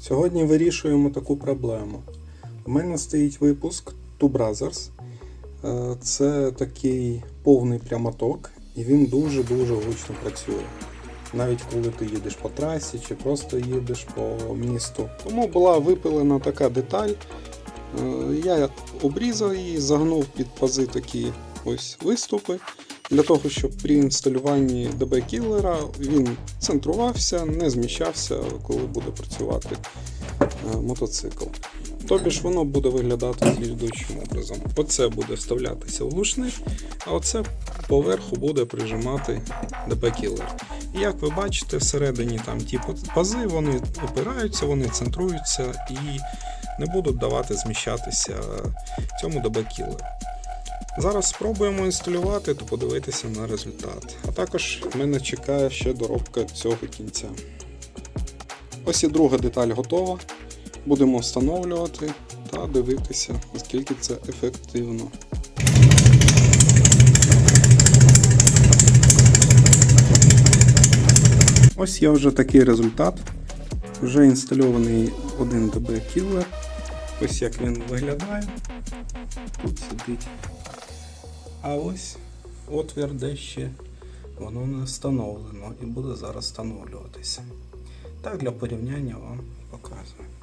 Сьогодні вирішуємо таку проблему. У мене стоїть випуск Two Brothers. Е, Це такий повний прямоток, і він дуже-дуже гучно працює. Навіть коли ти їдеш по трасі чи просто їдеш по місту. Тому була випилена така деталь. Е, Я обрізав її, загнув під пази такі ось виступи. Для того, щоб при інсталюванні DB кілера він центрувався, не зміщався, коли буде працювати е, мотоцикл. Тобі ж воно буде виглядати слідуючим образом. Оце буде вставлятися в глушник, а оце поверху буде прижимати DB кілер. І як ви бачите, всередині там ті пази, вони опираються, вони центруються і не будуть давати зміщатися цьому DB кілеру. Зараз спробуємо інсталювати та подивитися на результат. А також мене чекає ще доробка цього кінця. Ось і друга деталь готова. Будемо встановлювати та дивитися, наскільки це ефективно. Ось є вже такий результат. Вже інстальований один DB кілер. Ось як він виглядає. Тут сидить. А ось отвір, де ще воно не встановлено і буде зараз встановлюватися. Так, для порівняння вам показую.